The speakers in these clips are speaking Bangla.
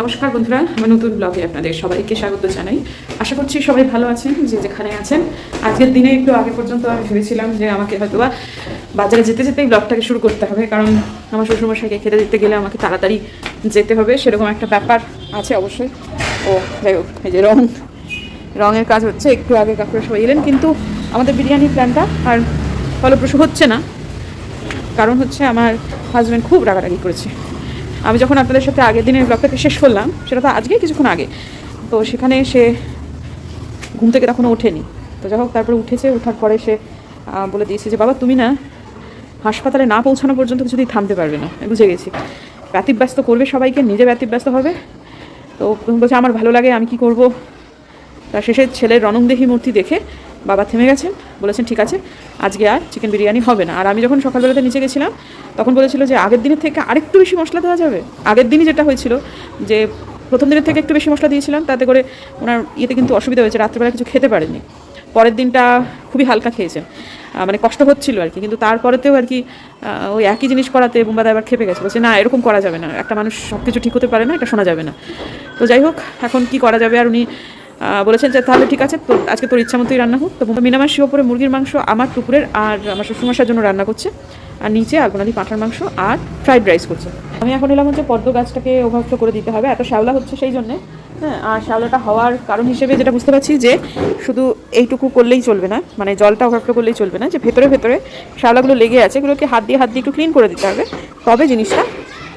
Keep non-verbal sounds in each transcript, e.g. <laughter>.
নমস্কার বন্ধুরা, আমার নতুন ব্লগে আপনাদের সবাইকে স্বাগত জানাই। আশা করছি সবাই ভালো আছেন, যে যেখানে আছেন। আজকের দিনে একটু আগে পর্যন্ত আমি ভেবেছিলাম যে আমাকে হয়তো বা বাজারে যেতে যেতেই ব্লগটাকে শুরু করতে হবে, কারণ আমার শ্বশুরমশাইকে খেতে দিতে গেলে আমাকে তাড়াতাড়ি যেতে হবে, সেরকম একটা ব্যাপার আছে অবশ্যই। ও, যাই হোক, এই যে রং, রঙের কাজ হচ্ছে, একটু আগে কাকুরা সবাই এলেন, কিন্তু আমাদের বিরিয়ানির প্ল্যানটা আর ফলপ্রসূ হচ্ছে না, কারণ হচ্ছে আমার হাজব্যান্ড খুব রাগারাগি করেছে। আমি যখন আপনাদের সাথে আগের দিনের ব্লগটাকে শেষ করলাম, সেটা তো আজকে কিছুক্ষণ আগে, তো সেখানে সে ঘুম থেকে তখনও ওঠেনি। তো যাই হোক, তারপরে উঠেছে, ওঠার পরে সে বলে দিয়েছে যে, বাবা, তুমি না হাসপাতালে না পৌঁছানো পর্যন্ত কিছুতেই থামতে পারবে না। বুঝে গেছি। ব্যতিব্যস্ত করবে সবাইকে, নিজে ব্যতিব্যস্ত হবে। তো তুমি বলছে, আমার ভালো লাগে, আমি কি করব? তা শেষে ছেলের রণংদেহী মূর্তি দেখে বাবা থেমে গেছেন, বলেছেন, ঠিক আছে, আজকে আর চিকেন বিরিয়ানি হবে না। আর আমি যখন সকালবেলাতে নিচে গেছিলাম, তখন বলেছিল যে আগের দিনের থেকে আরেকটু বেশি মশলা দেওয়া যাবে। আগের দিনই যেটা হয়েছিল যে প্রথম দিনের থেকে একটু বেশি মশলা দিয়েছিলাম, তাতে করে ওনার ইয়েতে কিন্তু অসুবিধা হয়েছে, রাত্রেবেলা কিছু খেতে পারেনি পরের দিনটা খুবই হালকা খেয়েছেন মানে কষ্ট হচ্ছিল আর কি। কিন্তু তারপরেতেও আর কি ওই একই জিনিস করাতে বোম্বাদা এবার খেপে গেছে। বলছে, না, এরকম করা যাবে না। একটা মানুষ সব কিছু ঠিক হতে পারে না, এটা শোনা যাবে না। তো যাই হোক, এখন কি করা যাবে আর উনি বলেছেন যে তাহলে ঠিক আছে, তো আজকে তোর ইচ্ছা মতোই রান্না হোক। তো মিনামাসি ওপরে মুরগির মাংস, আমার টুকুরের আর আমার শ্বশুরমশার জন্য রান্না করছে। আর নিচে আগুনালি পাঁঠার মাংস আর ফ্রাইড রাইস করছে। আমি এখন এলাম হচ্ছে পদ্ম গাছটাকে ওভারফ্লো করে দিতে হবে, এত শ্যাওলা হচ্ছে সেই জন্যে। হ্যাঁ আর শ্যাওলাটা হওয়ার কারণ হিসেবে যেটা বুঝতে পারছি যে শুধু এইটুকু করলেই চলবে না মানে জলটা ওভারফ্লো করলেই চলবে না, যে ভেতরে ভেতরে শ্যাওলাগুলো লেগে আছে, এগুলোকে হাত দিয়ে হাত দিয়ে একটু ক্লিন করে দিতে হবে। তবে জিনিসটা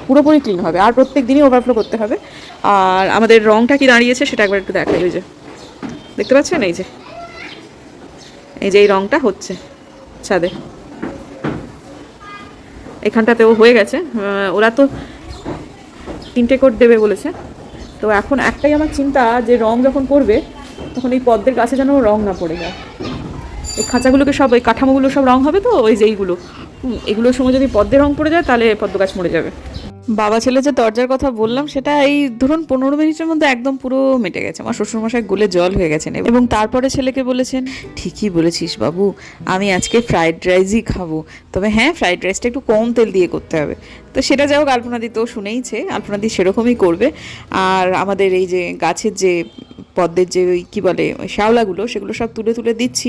পুরোপুরি ক্লিন হবে। আর প্রত্যেক দিনই ওভারফ্লো করতে হবে। আর আমাদের রংটা কি দাঁড়িয়েছে সেটা একবার একটু দেখাই। ওই যে, দেখতে পাচ্ছেন? এই যে এই যে এই রংটা হচ্ছে ছাদে। এখানটাতেও হয়ে গেছে। ওরা তো তিনটে কোট দেবে বলেছে। তো এখন একটাই আমার চিন্তা যে রং যখন পড়বে তখন এই পদ্মের গাছে যেন রং না পড়ে যায়। এই খাঁচাগুলোকে সব ওই কাঠামোগুলো সব রং হবে তো? ওই যে এইগুলো। এগুলোর সময় যদি পদ্মে রং পড়ে যায়, তাহলে পদ্ম গাছ মরে যাবে। বাবা ছেলে যে দরজার কথা বললাম, সেটা এই ধরুন পনেরো মিনিটের মধ্যে একদম পুরো মেটে গেছে। আমার শ্বশুরমশাই গুলে জল হয়ে গেছেন এবং তারপরে ছেলেকে বলেছেন, ঠিকই বলেছিস বাবু, আমি আজকে ফ্রাইড রাইসই খাব। তবে হ্যাঁ ফ্রাইড রাইসটা একটু কম তেল দিয়ে করতে হবে। তো সেটা হোক আলপনাদি তো শুনেইছে আলপনাদি সেরকমই করবে। আর আমাদের এই যে গাছের যে পদ্মের যে ওই কী বলে, ওই শ্যাওলাগুলো, সেগুলো সব তুলে তুলে দিচ্ছি।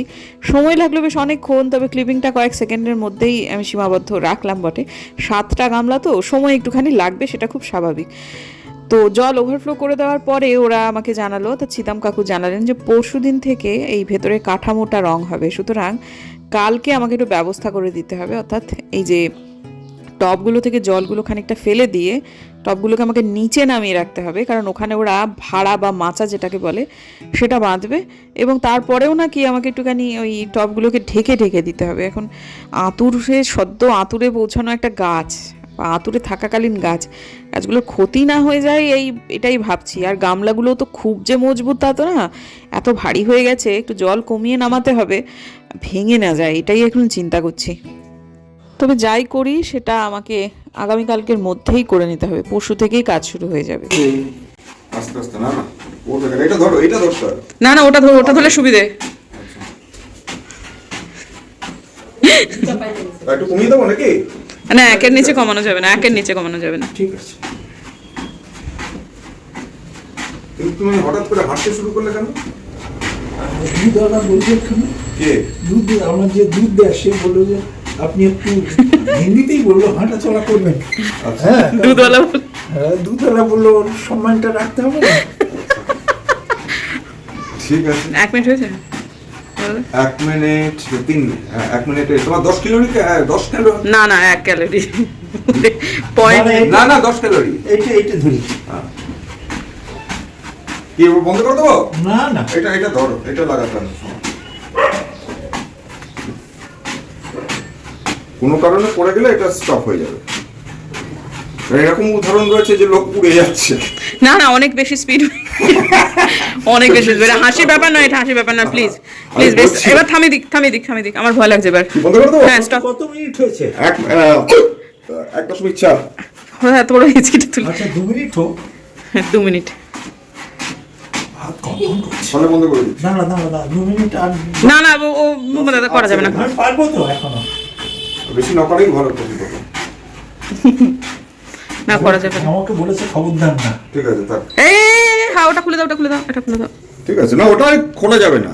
সময় লাগল বেশ অনেকক্ষণ, তবে ক্লিপিংটা কয়েক সেকেন্ডের মধ্যেই আমি সীমাবদ্ধ রাখলাম বটে। সাতটা গামলা তো, সময় একটুখানি লাগবে, সেটা খুব স্বাভাবিক। তো জল ওভারফ্লো করে দেওয়ার পরে ওরা আমাকে জানালো, তো চিতাম কাকু জানালেন যে পরশু দিন থেকে এই ভেতরে কাঠামোটা রং হবে। সুতরাং কালকে আমাকে একটু ব্যবস্থা করে দিতে হবে, অর্থাৎ এই যে টবগুলো থেকে জলগুলো খানিকটা ফেলে দিয়ে টবগুলোকে আমাকে নিচে নামিয়ে রাখতে হবে, কারণ ওখানে ওরা ভাড়া বা মাচা যেটাকে বলে সেটা বাঁধবে এবং তারপরেও নাকি আমাকে একটুখানি ওই টবগুলোকে ঢেকে ঢেকে দিতে হবে। এখন আঁতুরে সদ্য আঁতুরে পৌঁছানো একটা গাছ বা আঁতুরে থাকাকালীন গাছ, গাছগুলোর ক্ষতি না হয়ে যায় এই, এটাই ভাবছি। আর গামলাগুলো তো খুব যে মজবুত তা তো না, এত ভারী হয়ে গেছে, একটু জল কমিয়ে নামাতে হবে, ভেঙে না যায়, এটাই এখন চিন্তা করছি। তবে যাই করি সেটা আমাকে আগামীকালকের মধ্যেই করে নিতে হবে। পরশু থেকেই কাজ শুরু হয়ে যাবে। আস্তে আস্তে না না। ও দেখেন এটা ধরো এটা ধরতে না না ওটা ধর ওটা ধরলে সুবিধে। একটু কমিয়ে দেবো নাকি? না একের নিচে কমানো যাবে না একের নিচে কমানো যাবে না। ঠিক আছে। তুমি হঠাৎ করে হাঁটতে শুরু করলে কেন? দুধওয়ালা বলছে কে? দুধ আমার যে দুধ দেয় সে বলল যে আপনি একটু হিন্দিতেই বলল হাঁটা চলা করবেন আচ্ছা। হ্যাঁ দুধওয়ালা বল- হ্যাঁ, বলল ওর সম্মানটা রাখতে হবে না? ঠিক আছে। এক মিনিট হয়েছে? এক মিনিট তিন হ্যাঁ, এক মিনিটে তোমার দশ ক্যালোরি হ্যাঁ, দশ ক্যালোরি না না এক ক্যালোরি পয়েন্ট মানে- না না দশ ক্যালোরি এইটা এইটা ধরি। হ্যাঁ। কি বন্ধ করে দেবো? না না। এটা এটা ধরো এটা লাগাতে কোনো কারণে পড়ে গেলে এটা স্টপ হয়ে যাবে। এরকম উদাহরণ রয়েছে যে লোক পুড়ে যাচ্ছে। না না অনেক বেশি স্পিড অনেক বেশি স্পিড হাসির ব্যাপার না এটা হাসির ব্যাপার না প্লিজ প্লিজ বেশ। এবার থামিয়ে দিক থামিয়ে দিক থামিয়ে দিক আমার ভয় লাগছে এবার। বন্ধ করে দেবো? হ্যাঁ স্টপ কত মিনিট হয়েছে? এক এক দশমিক চার। হ্যাঁ এত বড় হিচকিটা তুলে। আচ্ছা দু মিনিট হোক। হ্যাঁ, দু মিনিট। না না না না দু মিনিট আর না না ও দাদা করা যাবে না। আমি পারব তো এখনও? বেশি নকরাই ভালো প্রকৃত না করা যাবে আমাকে বলেছে খবরদার না। ঠিক আছে থাক এই হ্যাঁ ওটা খুলে দাও ওটা খুলে দাও এটা খুলে দাও। ঠিক আছে না ওটা খোলা যাবে না।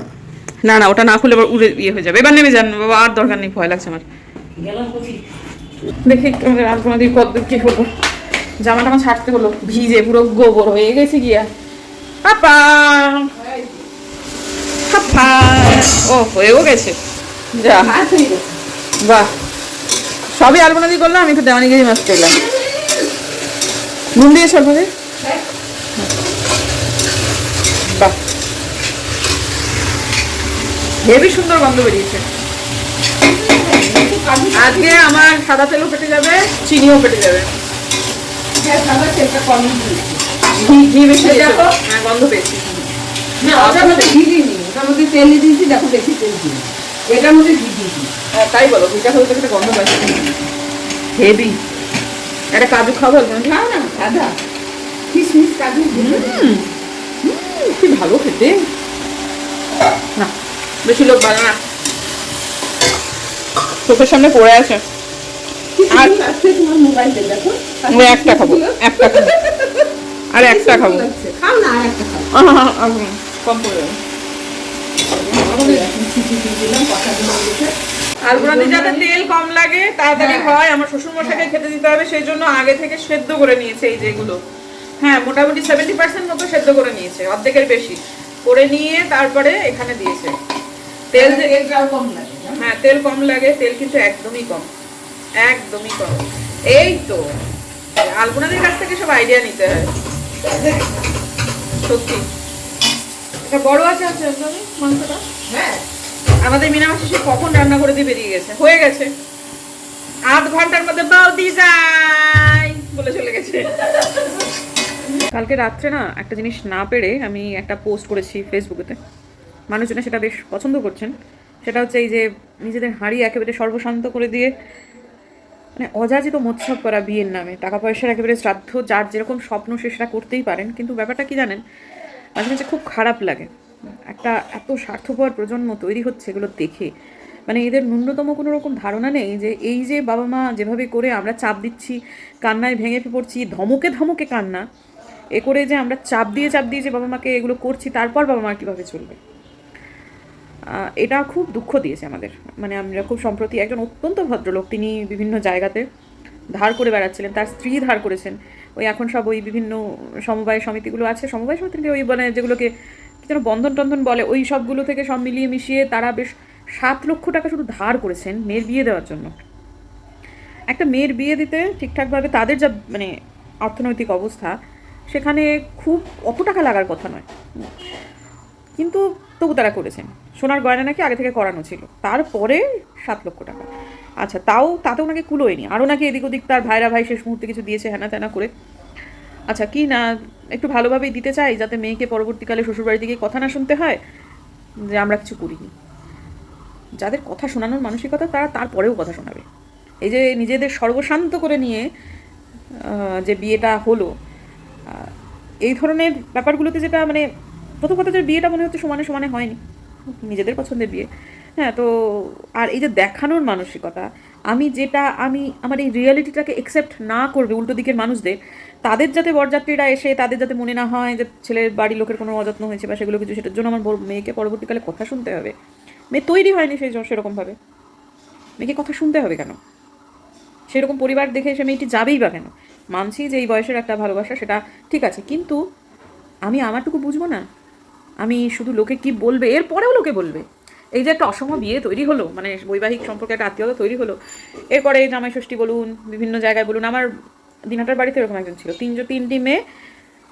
না না ওটা না খুলে এবার উড়ে ইয়ে হয়ে যাবে। এবার নেমে যান বাবা আর দরকার নেই ভয় লাগছে আমার। দেখি আমাদের আর কোনো দিন কতদূর কি হলো জামাটা আমার ছাড়তে হলো ভিজে পুরো গোবর হয়ে গেছে গিয়া। পাপা পাপা ও হয়েও গেছে। যা বাহ। সবই আলপনা দিয়ে করলাম আমি একটু দেওয়ানি গিয়ে মাছ পেলাম নুন দিয়েছ অল্প করে? বাহ। হেবি সুন্দর গন্ধ বেরিয়েছে। আজকে আমার সাদা তেলও পেটে যাবে চিনিও পেটে যাবে। ঘি ঘি বেশি তো? হ্যাঁ গন্ধ পেয়েছি। ওটার মধ্যে ঘি দিইনি। ওটার মধ্যে তেল দিয়েছি দেখো বেশি তেল দিই এটার মধ্যে ঘি দিয়েছি তাই বলো ঘিটা হলে একটা গন্ধ পাচ্ছি হেভি। একটা কাজু খাব একদম। খাও না সাদা। কিশমিশ কাজু। কি ভালো খেতে। না বেশি লোক ভালো না। চোখের সামনে পড়ে আছে। আর একটা খাব একটা খাব। আর একটা খাব। খাও না আর একটা খাও। কম পড়ে আলগুড়াতে যাতে তেল কম লাগে তাড়াতাড়ি হয়। আমার শ্বশুর মশাইকে খেতে দিতে হবে সেই জন্য আগে থেকে সেদ্ধ করে নিয়েছে এই যেগুলো। হ্যাঁ মোটামুটি সেভেন্টি পার্সেন্ট মতো সেদ্ধ করে নিয়েছে অর্ধেকের বেশি। করে নিয়ে তারপরে এখানে দিয়েছে। তেল যে কম লাগে হ্যাঁ তেল কম লাগে তেল কিন্তু একদমই কম। একদমই কম। এই তো। আলপনাদের কাছ থেকে সব আইডিয়া নিতে হয়। সত্যি। এটা বড় আছে আছে একদমই মাংসটা? হ্যাঁ। আমাদের মিনামাসি সে কখন রান্না করে দিয়ে বেরিয়ে গেছে? হয়ে গেছে। আধ ঘণ্টার মধ্যে বৌদি যাই বলে চলে গেছে। কালকে রাত্রে না একটা জিনিস না পেরে আমি একটা পোস্ট করেছি ফেসবুকেতে। মানুষজনে সেটা বেশ পছন্দ করছেন। সেটা হচ্ছে এই যে নিজেদের হাঁড়ি একেবারে সর্বশান্ত করে দিয়ে মানে অযাচিত মোৎসব করা বিয়ের নামে। টাকা পয়সার একেবারে শ্রাদ্ধ, যার যেরকম স্বপ্ন সে সেটা করতেই পারেন। কিন্তু ব্যাপারটা কি জানেন? মাঝে মাঝে খুব খারাপ লাগে। একটা এত স্বার্থপর প্রজন্ম তৈরি হচ্ছে এগুলো দেখে। মানে এদের ন্যূনতম কোনো রকম ধারণা নেই যে এই যে বাবা মা যেভাবে করে আমরা চাপ দিচ্ছি, কান্নায় ভেঙে পড়ছি, ধমকে ধমকে কান্না, এ করে যে আমরা চাপ দিয়ে চাপ দিয়ে যে বাবা মাকে এগুলো করছি, তারপর বাবা মা কীভাবে চলবে? এটা খুব দুঃখ দিয়েছে আমাদের। মানে আমরা খুব সম্প্রতি একজন অত্যন্ত ভদ্রলোক, তিনি বিভিন্ন জায়গাতে ধার করে বেড়াচ্ছিলেন, তার স্ত্রী ধার করেছেন। ওই এখন সব ওই বিভিন্ন সমবায় সমিতিগুলো আছে, সমবায় সমিতি ওই মানে যেগুলোকে যেন বন্ধন টন্ধন বলে, ওই সবগুলো থেকে সব মিলিয়ে মিশিয়ে তারা বেশ সাত লক্ষ টাকা শুধু ধার করেছেন মেয়ের বিয়ে দেওয়ার জন্য। একটা মেয়ের বিয়ে দিতে ঠিকঠাকভাবে তাদের যা মানে অর্থনৈতিক অবস্থা, সেখানে খুব অত টাকা লাগার কথা নয়। কিন্তু তবু তারা করেছেন। সোনার গয়না নাকি আগে থেকে করানো ছিল। তারপরে সাত লক্ষ টাকা। আচ্ছা তাও, তাতেও নাকি কুলোয়নি। আরও নাকি এদিক ওদিক তার ভাইরা ভাই শেষ মুহূর্তে কিছু দিয়েছে হ্যানা ত্যানা করে। আচ্ছা কি না একটু ভালোভাবেই দিতে চাই যাতে মেয়েকে পরবর্তীকালে শ্বশুরবাড়ি থেকে কথা না শুনতে হয়? যে আমরা কিছু করিনি। যাদের কথা শোনানোর মানসিকতা তারা তারপরেও কথা শোনাবে। এই যে নিজেদের সর্বশান্ত করে নিয়ে যে বিয়েটা হলো এই ধরনের ব্যাপারগুলোতে যেটা মানে প্রথম কথা যে বিয়েটা মনে হচ্ছে সমানে সমানে হয়নি। নিজেদের পছন্দের বিয়ে। হ্যাঁ তো আর এই যে দেখানোর মানসিকতা, আমি যেটা, আমি আমার এই রিয়ালিটিটাকে একসেপ্ট না করবে উল্টো দিকের মানুষদের, তাদের যাতে বরযাত্রীরা এসে, তাদের যাতে মনে না হয় যে ছেলের বাড়ির লোকের কোনো অযত্ন হয়েছে বা সেগুলো কিছু, সেটার জন্য আমার মেয়েকে পরবর্তীকালে কথা শুনতে হবে। মেয়ে তৈরি হয়নি সেই সেরকমভাবে। মেয়েকে কথা শুনতে হবে কেন? সেরকম পরিবার দেখে সে মেয়েটি যাবেই বা কেন? মানছি যে এই বয়সের একটা ভালোবাসা, সেটা ঠিক আছে, কিন্তু আমি আমারটুকু বুঝব না? আমি শুধু লোকে কি বলবে? এরপরেও লোকে বলবে। এই যে একটা অসম বিয়ে তৈরি হলো মানে বৈবাহিক সম্পর্কে একটা আত্মীয়তা তৈরি হলো। এরপরে জামাই ষষ্ঠী বলুন, বিভিন্ন জায়গায় বলুন, আমার দিনাটার বাড়িতে এরকম একজন ছিল। তিনজন, তিনটি মেয়ে,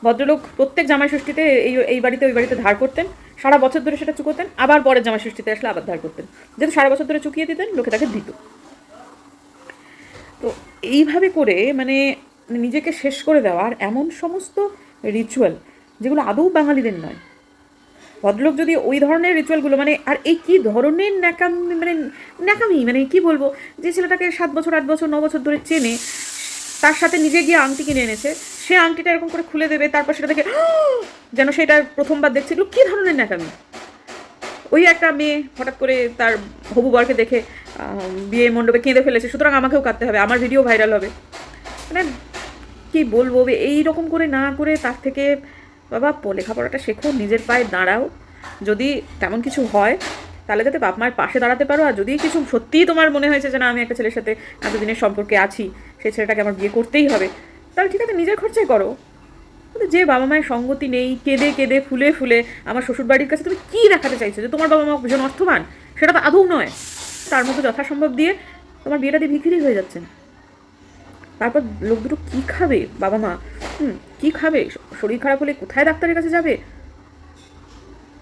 ভদ্রলোক প্রত্যেক জামাই ষষ্ঠীতে এই এই বাড়িতে, ওই বাড়িতে ধার করতেন, সারা বছর ধরে সেটা চুকোতেন, আবার পরের জামাই ষষ্ঠীতে আসলে আবার ধার করতেন। যেহেতু সারা বছর ধরে চুকিয়ে দিতেন, লোকে তাকে দিত। তো এইভাবে করে মানে নিজেকে শেষ করে দেওয়ার এমন সমস্ত রিচুয়াল যেগুলো আদৌ বাঙালিদের নয় ভদ্রলোক যদি ওই ধরনের রিচুয়ালগুলো মানে আর এই কী ধরনের ন্যাকাম মানে ন্যাকামি মানে কি বলব? যে ছেলেটাকে সাত বছর, আট বছর, ন বছর ধরে চেনে, তার সাথে নিজে গিয়ে আংটি কিনে এনেছে, সে আংটিটা এরকম করে খুলে দেবে, তারপর সেটা দেখে, <gasps> যেন সেটা প্রথমবার দেখছিল কী ধরনের ন্যাকামি? ওই একটা মেয়ে হঠাৎ করে তার হবু বরকে দেখে বিয়ে মণ্ডপে কেঁদে ফেলেছে, সুতরাং আমাকেও কাঁদতে হবে, আমার ভিডিও ভাইরাল হবে। মানে কী বলব, এই রকম করে না করে তার থেকে বাবা, লেখাপড়াটা শেখো, নিজের পায়ে দাঁড়াও। যদি তেমন কিছু হয়, তাহলে যাতে বাপ মায়ের পাশে দাঁড়াতে পারো। আর যদি কিছু সত্যিই তোমার মনে হয়েছে যে না, আমি একটা ছেলের সাথে এতদিনের সম্পর্কে আছি, সেই ছেলেটাকে আমার বিয়ে করতেই হবে, তাহলে ঠিক আছে, নিজের খরচায় করো। কিন্তু যে বাবা মায়ের সঙ্গতি নেই, কেঁদে কেঁদে, ফুলে ফুলে আমার শ্বশুর বাড়ির কাছে তুমি কী দেখাতে চাইছো? যে তোমার বাবা মা ভীষণ অর্থবান, সেটা তো আদৌ নয়। তার মতো যথাসম্ভব দিয়ে তোমার বিয়েটা দিয়ে ভিখিরি হয়ে যাচ্ছেন। তারপর লোক দুটো কী খাবে? বাবা মা, হুম, কী খাবে? শরীর খারাপ হলে কোথায় ডাক্তারের কাছে যাবে?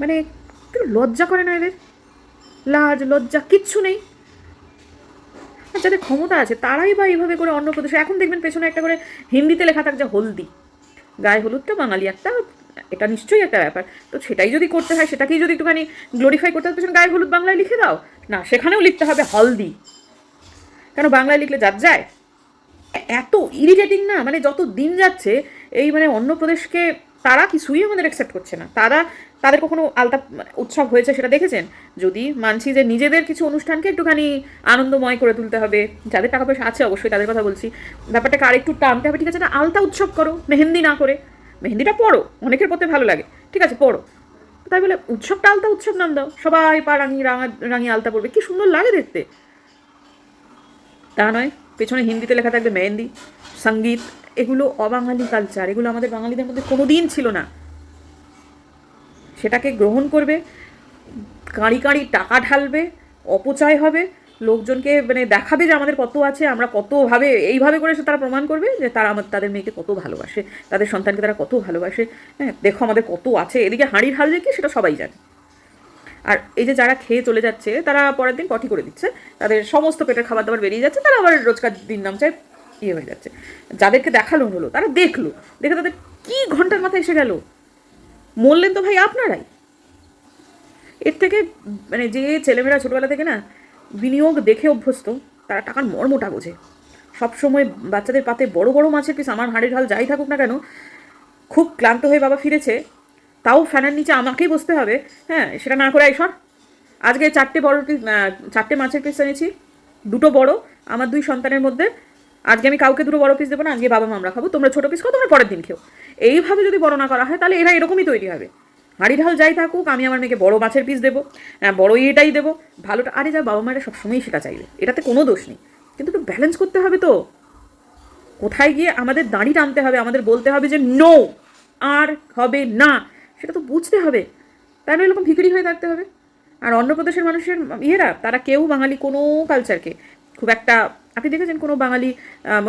মানে একটু লজ্জা করে না এদের? লাজ, লজ্জা, কিচ্ছু নেই। যাদের ক্ষমতা আছে, তারাই বা এইভাবে করে অন্য প্রদেশে এখন দেখবেন পেছনে একটা করে হিন্দিতে লেখা থাকছে হলদি। গায়ে হলুদটা, বাঙালি একটা, এটা নিশ্চয়ই একটা ব্যাপার। তো সেটাই যদি করতে হয়, সেটাকেই যদি একটুখানি গ্লোরিফাই করতে হয়, পেছনে গায়ে হলুদ বাংলায় লিখে দাও। না, সেখানেও লিখতে হবে হলদি। কেন বাংলায় লিখলে যাত যায়? এত ইরিটেটিং না মানে যত দিন যাচ্ছে, এই মানে অন্য প্রদেশকে তারা কিছুই আমাদের অ্যাকসেপ্ট করছে না। তারা, তাদের কখনো আলতা উৎসব হয়েছে সেটা দেখেছেন? যদি মানছি যে নিজেদের কিছু অনুষ্ঠানকে একটুখানি আনন্দময় করে তুলতে হবে, যাদের টাকা পয়সা আছে অবশ্যই তাদের কথা বলছি। ব্যাপারটাকে আরেকটু টানতে হবে, ঠিক আছে? না আলতা উৎসব করো, মেহেন্দি না করে। মেহেন্দিটা পড়ো, অনেকের পড়তে ভালো লাগে। ঠিক আছে, পড়ো। তাই বলে উৎসবটা আলতা উৎসব নাম দাও। সবাই পা রাঙি রাঙা রাঙি আলতা পড়বে কি সুন্দর লাগে দেখতে। তা নয়। পেছনে হিন্দিতে লেখা থাকবে মেহেন্দি, সংগীত, এগুলো অবাঙালি কালচার এগুলো আমাদের বাঙালিদের মধ্যে কোনো দিন ছিল না। সেটাকে গ্রহণ করবে, কাঁড়ি কাঁড়ি টাকা ঢালবে, অপচয় হবে, লোকজনকে মানে দেখাবে যে আমাদের কত আছে, আমরা কতভাবে এইভাবে করে সে তারা প্রমাণ করবে যে তারা আমার, তাদের মেয়েকে কত ভালোবাসে, তাদের সন্তানকে তারা কত ভালোবাসে। হ্যাঁ দেখো আমাদের কত আছে, এদিকে হাঁড়ির হাল যে কি সেটা সবাই জানে। আর এই যে যারা খেয়ে চলে যাচ্ছে, তারা পরের দিন পটি করে দিচ্ছে। তাদের সমস্ত পেটের খাবার দাবার বেরিয়ে যাচ্ছে, তারা আবার রোজকার দিন নামচায় ইয়ে হয়ে যাচ্ছে। যাদেরকে দেখাল হলো, তারা দেখল। দেখে তাদের কি ঘণ্টার মাথায় এসে গেল? মরলেন তো ভাই আপনারাই। এর থেকে মানে যে ছেলেমেয়েরা ছোটবেলা থেকে না, বিনিয়োগ দেখে অভ্যস্ত, তারা টাকার মর্মটা বোঝে। সবসময় বাচ্চাদের পাতে বড় বড় মাছের পিস, আমার হাঁড়ির ঢাল যাই থাকুক না কেন, খুব ক্লান্ত হয়ে বাবা ফিরেছে। তাও ফ্যানের নিচে আমাকেই বসতে হবে। হ্যাঁ সেটা না করে আইসর আজকে চারটে বড় চারটে মাছের পিস এনেছি। দুটো বড় আমার দুই সন্তানের মধ্যে। আজকে আমি কাউকে দুটো বড় পিস দেবো না আজকে বাবা মা আমরা খাব। তোমরা ছোটো পিস খাও তোমরা পরের দিন খেও। এইভাবে যদি বড় না করা হয় তাহলে এরা এরকমই তৈরি হবে। হাঁড়ি ঢাল যাই থাকুক আমি আমার মেয়েকে বড় মাছের পিস দেবো। হ্যাঁ, বড় এটাই দেবো। ভালোটা আরে যা বাবা মায়েরা সবসময়ই সেটা চাইবে। এটাতে কোনো দোষ নেই। কিন্তু একটু ব্যালেন্স করতে হবে তো। কোথায় গিয়ে আমাদের দাঁড়ি টানতে হবে আমাদের বলতে হবে যে নো আর হবে না। সেটা তো বুঝতে হবে। তাই না এরকম ভিকিরি হয়ে থাকতে হবে। আর অন্য প্রদেশের মানুষের ইয়েরা, তারা কেউ বাঙালি কোনো কালচারকে খুব একটা, আপনি দেখেছেন কোনো বাঙালি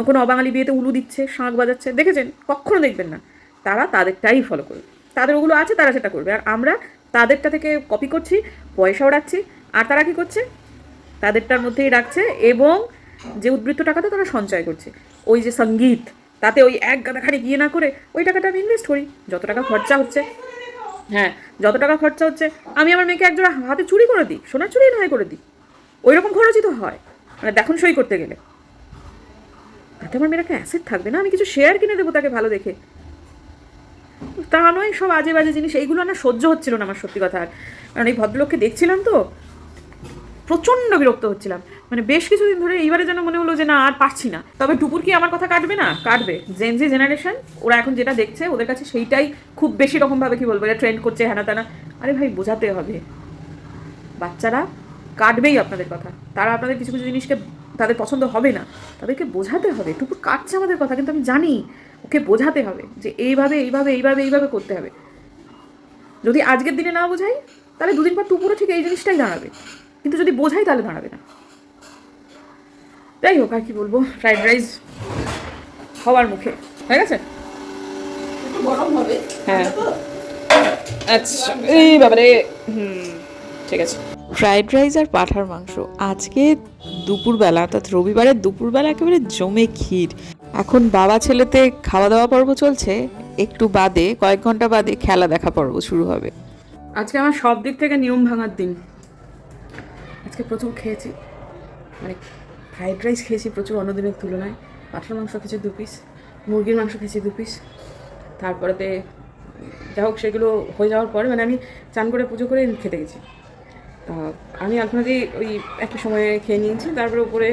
কোনো অবাঙালি বিয়েতে উলু দিচ্ছে, শাঁখ বাজাচ্ছে? দেখেছেন? কখনো দেখবেন না। তারা তাদেরটাই ফলো করবে। তাদের ওগুলো আছে, তারা সেটা করবে। আর আমরা তাদেরটা থেকে কপি করছি, পয়সাও রাখছি। আর তারা কি করছে? তাদেরটার মধ্যেই রাখছে এবং যে উদ্বৃত্ত টাকাটা তারা সঞ্চয় করছে। ওই যে সংগীত, তাতে ওই এক গাদাখানে গিয়ে না করে ওই টাকাটা আমি ইনভেস্ট করি। যত টাকা খরচা হচ্ছে হ্যাঁ যত টাকা খরচা হচ্ছে, আমি আমার মেয়েকে একজোড়া হাতে চুরি করে দিই, সোনার চুরি নয় করে দিই। ওই রকম খরচই তো হয়। মানে দেখুন সই করতে গেলে। তাতে আমার মেয়ের একটা অ্যাসেট থাকবে না, আমি কিছু শেয়ার কিনে দেবো তাকে ভালো দেখে। তা নয়, সব আজে বাজে জিনিস, এইগুলো না সহ্য হচ্ছিল না আমার সত্যি কথা। আর কারণ এই ভদ্রলোককে দেখছিলাম তো, প্রচণ্ড বিরক্ত হচ্ছিলাম। মানে বেশ কিছুদিন ধরে এইবারে যেন মনে হলো যে না, আর পারছি না। তবে টুপুর কি আমার কথা কাটবে না? কাটবে। জেন জি জেনারেশন ওরা এখন যেটা দেখছে, ওদের কাছে সেইটাই খুব বেশি রকমভাবে কি বলব এটা ট্রেন্ড করছে, হ্যানা তানা আরে ভাই, বোঝাতে হবে। বাচ্চারা কাটবেই আপনাদের কথা। তারা আপনাদের কিছু কিছু জিনিসকে তাদের পছন্দ হবে না। তাদেরকে বোঝাতে হবে। টুকু কাটছে আমাদের কথা, কিন্তু আমি জানি। ওকে বোঝাতে হবে যে এইভাবে এইভাবে এইভাবে এইভাবে করতে হবে। যদি আজকের দিনে না বোঝাই, তাহলে দুদিন পর টুপুরও ঠিক এই জিনিসটাই দাঁড়াবে। কিন্তু যদি বোঝাই, তাহলে দাঁড়াবে না। যাই হোক আর কি বলব? ফ্রাইড রাইস হওয়ার মুখে। হয়ে গেছে? একটু হবে। হ্যাঁ। আচ্ছা এই বাবারে হুম ঠিক আছে। ফ্রাইড রাইস আর পাঠার মাংস আজকে দুপুরবেলা অর্থাৎ রবিবারের দুপুরবেলা একেবারে জমে ক্ষীর। এখন বাবা ছেলেতে খাওয়া দাওয়া পর্ব চলছে একটু বাদে কয়েক ঘণ্টা বাদে খেলা দেখা পর্ব শুরু হবে। আজকে আমার সব দিক থেকে নিয়ম ভাঙার দিন। আজকে প্রচুর খেয়েছি। মানে ফ্রাইড রাইস খেয়েছি প্রচুর অন্য দিনের তুলনায়। পাঠার মাংস খেয়েছি দু পিস মুরগির মাংস খেয়েছি দু পিস তারপরেতে যাই হোক সেগুলো হয়ে যাওয়ার পরে মানে আমি চান করে পুজো করে খেতে গেছি। আমি আপনাদের ওই একটা সময়ে খেয়ে নিয়েছি। তারপরে উপরে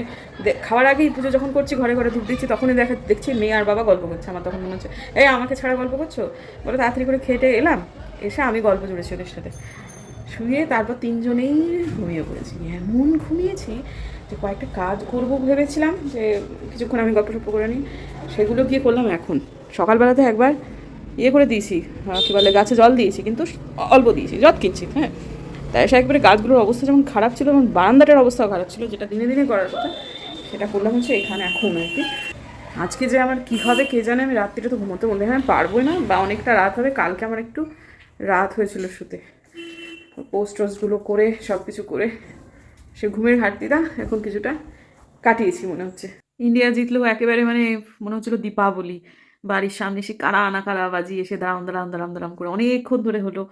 খাওয়ার আগেই পুজো যখন করছি, ঘরে ঘরে ধূপ দিচ্ছি, তখনই দেখা, দেখছি মেয়ে আর বাবা গল্প করছে। আমার তখন মনে হচ্ছে এই আমাকে ছাড়া গল্প করছ? বলে, তাড়াতাড়ি করে খেটে এলাম। এসে আমি গল্প জুড়েছি ওদের সাথে। শুয়ে তারপর তিনজনেই ঘুমিয়ে পড়েছি। এমন ঘুমিয়েছি যে কয়েকটা কাজ করব ভেবেছিলাম যে কিছুক্ষণ আমি গল্প সপ্প করে নিই। সেগুলো গিয়ে করলাম এখন। সকালবেলাতে একবার ইয়ে করে দিয়েছি কী বলে, গাছে জল দিয়েছি, কিন্তু অল্প দিয়েছি, যত কিনছি হ্যাঁ। তাই এসে একবারে গাছগুলোর অবস্থা যেমন খারাপ ছিল এবং বারান্দাটার অবস্থাও খারাপ ছিল, যেটা দিনে দিনে করার কথা, সেটা করলাম হচ্ছে এখানে এখন আর কি আজকে যে আমার কী হবে কে জানে, আমি রাত্রিটা তো ঘুমোতে বলতে হ্যাঁ পারবোই না, বা অনেকটা রাত হবে, কালকে আমার একটু রাত হয়েছিল শুতে। পোস্ট টোস্টগুলো করে সব কিছু করে সে ঘুমের ঘাটতিটা এখন কিছুটা কাটিয়েছি মনে হচ্ছে। ইন্ডিয়া জিতলেও একেবারে মানে মনে হচ্ছিল দীপাবলি। বাড়ির সামনে সে কারা আনা কারা বাজি এসে দাঁড়াম দাঁড়াম দাঁড়াম দাঁড়াম করে অনেকক্ষণ ধরে হলো।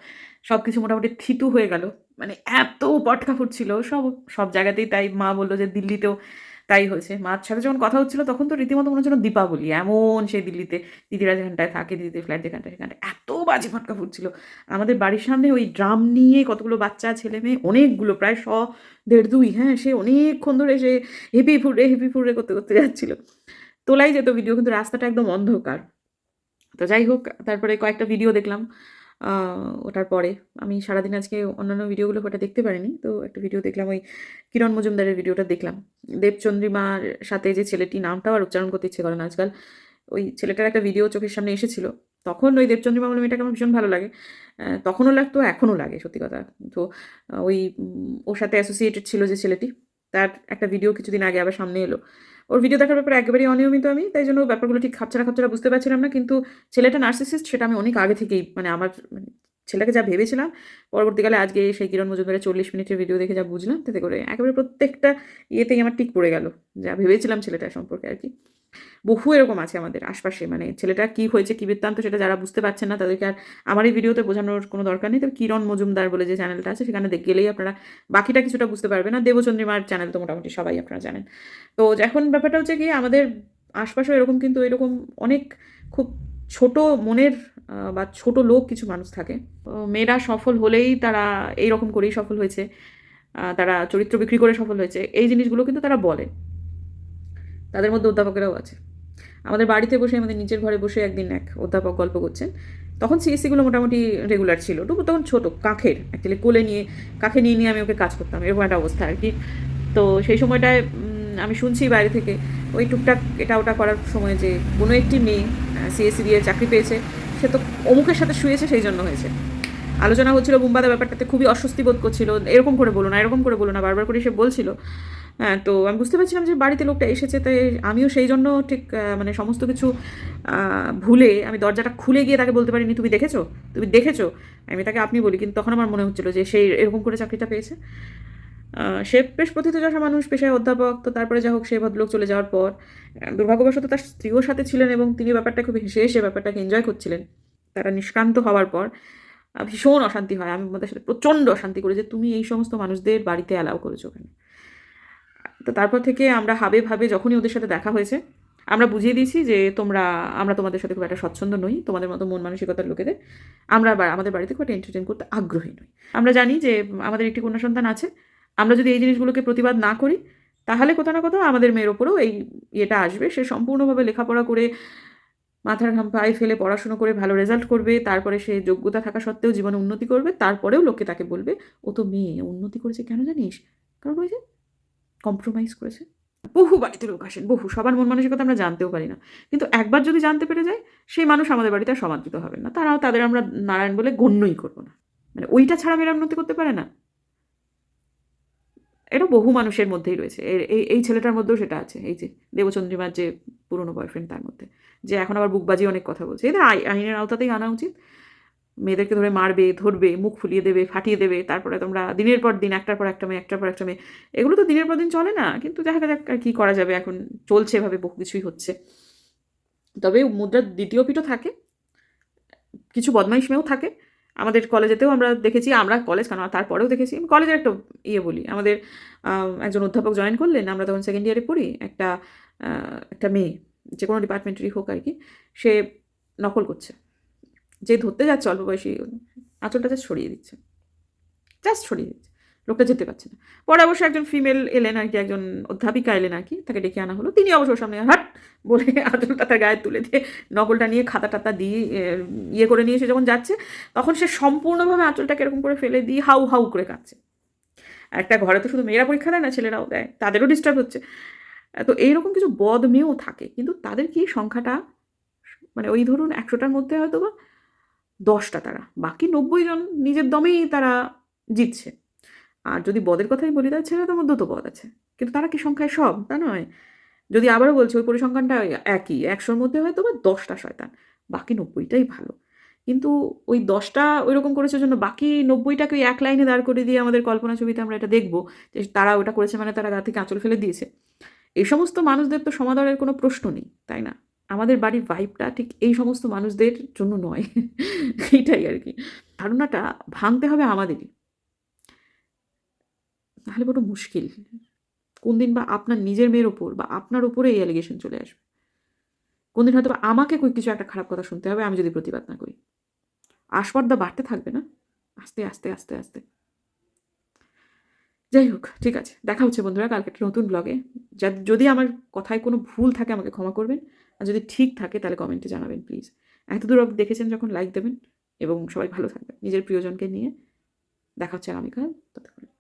সব কিছু মোটামুটি থিতু হয়ে গেল। মানে এত পটকা ফুটছিল, সব সব জায়গাতেই তাই মা বলল যে দিল্লিতেও তাই হয়েছে। মার সাথে যখন কথা হচ্ছিল তখন তো রীতিমতো মনে হচ্ছিল দীপাবলি। এমন সেই দিল্লিতে দিদিরা যেখানটায় থাকে, দিদিদের ফ্ল্যাট যেখানটায় সেখানটায়। এত বাজে ফটকা ফুটছিল। আমাদের বাড়ির সামনে ওই ড্রাম নিয়ে কতগুলো বাচ্চা, ছেলে, মেয়ে, অনেকগুলো, প্রায় শ, দেড়, দুই হ্যাঁ সে অনেকক্ষণ ধরে সে হেপি ফুড়ে হেপি ফুড়ে করতে করতে যাচ্ছিল। তোলাই যেত ভিডিও কিন্তু রাস্তাটা একদম অন্ধকার। তো যাই হোক, তারপরে কয়েকটা ভিডিও দেখলাম। ওটার পরে। আমি সারাদিন আজকে অন্যান্য ভিডিওগুলো ওটা দেখতে পারিনি। তো একটা ভিডিও দেখলাম, ওই কিরণ মজুমদারের ভিডিওটা দেখলাম। দেবচন্দ্রিমার সাথে যে ছেলেটি নামটাও আর উচ্চারণ করতে ইচ্ছে করে না আজকাল। ওই ছেলেটার একটা ভিডিও চোখের সামনে এসেছিল। তখন ওই দেবচন্দ্রিমা বলে মেয়েটাকে আমার ভীষণ ভালো লাগে। তখনও লাগতো, এখনও লাগে, সত্যি কথা। তো, ওই ওর সাথে অ্যাসোসিয়েটেড ছিল যে ছেলেটি। তার একটা ভিডিও কিছুদিন আগে আবার সামনে এলো। ওর ভিডিও দেখার ব্যাপারে একেবারেই অনিয়মিত আমি, তাই জন্য ব্যাপারগুলো ঠিক খাপছাড়া খাপছাড়া বুঝতে পারছিলাম না, কিন্তু ছেলেটা নার্সিসিস্ট সেটা আমি অনেক আগে থেকেই মানে আমার ছেলেকে যা ভেবেছিলাম, পরবর্তীকালে আজকে সেই কিরণ মজুমদারের চল্লিশ মিনিটের ভিডিও দেখে যা বুঝলাম, তাতে করে একেবারে প্রত্যেকটা ইয়েতেই আমার টিক পড়ে গেল, যা ভেবেছিলাম ছেলেটার সম্পর্কে আর কি। বহু এরকম আছে আমাদের আশপাশে মানে ছেলেটা কি হয়েছে, কি বৃত্তান্ত সেটা যারা বুঝতে পারছেন না, তাদেরকে আর আমার এই ভিডিওতে বোঝানোর কোনো দরকার নেই। তবে কিরণ মজুমদার বলে যে চ্যানেলটা আছে, সেখানে গেলেই আপনারা বাকিটা কিছুটা বুঝতে পারবেন। না দেবচন্দ্রিমার চ্যানেল তো মোটামুটি সবাই আপনারা জানেন। তো এখন ব্যাপারটা হচ্ছে কি, আমাদের আশপাশেও এরকম কিন্তু এরকম অনেক খুব ছোট মনের বা ছোট লোক কিছু মানুষ থাকে। মেয়েরা সফল হলেই তারা এই রকম করেই সফল হয়েছে তারা চরিত্র বিক্রি করে সফল হয়েছে। এই জিনিসগুলো কিন্তু তারা বলে। তাদের মধ্যে অধ্যাপকেরাও আছে। আমাদের বাড়িতে বসে, আমাদের নিচের ঘরে বসে একদিন এক অধ্যাপক গল্প করছেন। তখন সিএসসিগুলো মোটামুটি রেগুলার ছিল। তবু তখন ছোট, কাঁখের অ্যাকচুয়ালি কোলে নিয়ে, কাঁখে নিয়ে নিয়ে আমি ওকে কাজ করতাম, এরকম একটা অবস্থা আর কি। তো সেই সময়টায় আমি শুনছি বাইরে থেকে ওই টুকটাক এটা ওটা করার সময় যে কোনো একটি মেয়ে সিএসসি দিয়ে চাকরি পেয়েছে, সে তো অমুকের সাথে শুয়েছে সেই জন্য হয়েছে। আলোচনা হচ্ছিল বুম্বাদা ব্যাপারটাতে খুবই অস্বস্তি বোধ করছিল, এরকম করে বলো না, এরকম করে বলো না, বারবার করে সে বলছিল। হ্যাঁ তো আমি বুঝতে পারছিলাম যে বাড়িতে লোকটা এসেছে, তাই আমিও সেই জন্য ঠিক মানে সমস্ত কিছু ভুলে আমি দরজাটা খুলে গিয়ে তাকে বলতে পারিনি, তুমি দেখেছ? তুমি দেখেছ? আমি তাকে আপনি বলি, কিন্তু তখন আমার মনে হচ্ছিল যে সেই এরকম করে চাকরিটা পেয়েছে। সে বেশ প্রথিতযশা মানুষ, পেশায় অধ্যাপক। তো তারপরে যা হোক, সে ভদ্রলোক চলে যাওয়ার পর দুর্ভাগ্যবশত তার স্ত্রীও সাথে ছিলেন এবং তিনি ব্যাপারটা খুব হেসে হেসে ব্যাপারটাকে এনজয় করছিলেন। তারা নিষ্ক্রান্ত হওয়ার পর ভীষণ অশান্তি হয়। আমি ওদের সাথে প্রচণ্ড অশান্তি করি যে, তুমি এই সমস্ত মানুষদের বাড়িতে অ্যালাউ করেছ কেন? তো তারপর থেকে আমরা হাবে ভাবে যখনই ওদের সাথে দেখা হয়েছে, আমরা বুঝিয়ে দিয়েছি যে, তোমরা, আমরা তোমাদের সাথে খুব একটা স্বচ্ছন্দ নই। তোমাদের মতো মন মানসিকতার লোকেদের আমরা আমাদের বাড়িতে খুব একটা এন্টারটেন করতে আগ্রহী নই। আমরা জানি যে, আমাদের একটি কন্যা সন্তান আছে আমরা যদি এই জিনিসগুলোকে প্রতিবাদ না করি, তাহলে কোথাও না কোথাও আমাদের মেয়ের ওপরেও এই ইয়েটা আসবে। সে সম্পূর্ণভাবে লেখাপড়া করে মাথার ঘাম পায়ে ফেলে পড়াশুনো করে ভালো রেজাল্ট করবে, তারপরে সে যোগ্যতা থাকা সত্ত্বেও জীবনে উন্নতি করবে, তারপরেও লোকে তাকে বলবে, ও তো মেয়ে উন্নতি করেছে কেন জানিস? কারণ ওই যে কম্প্রোমাইজ করেছে। বহু বাড়িতে লোক আসেন বহু, সবার মন মানসিকতা আমরা জানতেও পারি না। কিন্তু একবার যদি জানতে পেরে যায়, সেই মানুষ আমাদের বাড়িতে আর সমাদৃত হবেন না। তারাও তাদের আমরা নারায়ণ বলে গণ্যই করব না। মানে ওইটা ছাড়া মেয়েরা উন্নতি করতে পারে না। এটা বহু মানুষের মধ্যেই রয়েছে। এই এই ছেলেটার মধ্যেও সেটা আছে। এই যে দেবচন্দ্রিমার যে পুরনো বয়ফ্রেন্ড তার মধ্যে। যে এখন আবার বুকবাজি অনেক কথা বলছে। এদের আই- আইনের আওতাতেই আনা উচিত। মেয়েদেরকে ধরে মারবে, ধরবে, মুখ ফুলিয়ে দেবে, ফাটিয়ে দেবে। তারপরে তোমরা দিনের পর দিন, একটার পর একটা মেয়ে, একটার পর একটা মেয়ে। এগুলো তো দিনের পর দিন চলে না। কিন্তু দেখা যাক আর কী করা যাবে। এখন চলছে এভাবে, বহু কিছুই হচ্ছে। তবে মুদ্রার দ্বিতীয় পিঠও থাকে। কিছু বদমাইশ মেয়েও থাকে। আমাদের কলেজেতেও আমরা দেখেছি, আমরা কলেজ কেন তারপরেও দেখেছি। কলেজের একটা ইয়ে বলি, আমাদের একজন অধ্যাপক জয়েন করলেন, আমরা তখন সেকেন্ড ইয়ারে পড়ি, একটা একটা মেয়ে, যে কোনো ডিপার্টমেন্টেরই হোক আর কি, সে নকল করছে। যে ধরতে যাচ্ছে অল্প বয়সী, আঁচলটা জাস্ট ছড়িয়ে দিচ্ছে। জাস্ট ছড়িয়ে দিচ্ছে। লোকটা যেতে পারছে না। পরে অবশ্য একজন ফিমেল এলেন আর কি, একজন অধ্যাপিকা এলেন আর কি, তাকে ডেকে আনা হলো। তিনি অবশ্য সামনে হাট বলে <laughs> আঁচলটা তার গায়ে তুলে দিয়ে নকলটা নিয়ে খাতা টাতা দিয়ে ইয়ে করে নিয়ে সে যখন যাচ্ছে, তখন সে সম্পূর্ণভাবে আঁচলটাকে এরকম করে ফেলে দিয়ে হাউ হাউ করে কাঁদছে। একটা ঘরে তো শুধু মেয়েরা পরীক্ষা দেয় না, ছেলেরাও দেয়, তাদেরও ডিস্টার্ব হচ্ছে। তো এইরকম কিছু বদ মেয়েও থাকে, কিন্তু তাদের কি সংখ্যাটা মানে ওই ধরুন একশোটার মধ্যে হয়তো বা দশটা তারা, বাকি নব্বই জন নিজের দমেই তারা জিতছে। আর যদি বদের কথাই বলি, তাহলে ছেলেদের মধ্যেও তো বদ আছে। কিন্তু তারা কি সংখ্যায় সব? তা নয়। যদি আবারও বলছি, ওই পরিসংখ্যানটা একই। একশোর মধ্যে হয়তো বা দশটা শয়তান। বাকি নব্বইটাই ভালো। কিন্তু ওই দশটা ওইরকম করেছে জন্য বাকি নব্বইটাকে ওই এক লাইনে দাঁড় করে দিয়ে আমাদের কল্পনা ছবিতে আমরা এটা দেখব যে তারা ওটা করেছে মানে তারা গা থেকে আঁচল ফেলে দিয়েছে। এই সমস্ত মানুষদের তো সমাদরের কোনো প্রশ্ন নেই, তাই না? আমাদের বাড়ির ভাইবটা ঠিক এই সমস্ত মানুষদের জন্য নয়। <laughs> এইটাই আর কি। ধারণাটা ভাঙতে হবে আমাদেরই। তাহলে বড় মুশকিল। কোন দিন বা আপনার নিজের মেয়ের ওপর বা আপনার ওপরে এই অ্যালিগেশন চলে আসবে। কোন দিন হয়তো বা আমাকে কই কিছু একটা খারাপ কথা শুনতে হবে, আমি যদি প্রতিবাদ না করি। আসপর্দা বাড়তে থাকবে না? আস্তে আস্তে আস্তে আস্তে। যাই হোক, ঠিক আছে। দেখা হচ্ছে বন্ধুরা কালকে একটা নতুন ব্লগে যা, যদি আমার কথায় কোনো ভুল থাকে আমাকে ক্ষমা করবেন। আর যদি ঠিক থাকে তাহলে কমেন্টে জানাবেন প্লিজ এত দূর দেখেছেন যখন লাইক দেবেন। এবং সবাই ভালো থাকবেন। নিজের প্রিয়জনকে নিয়ে। দেখা হচ্ছে আগামীকাল। ততক্ষণ।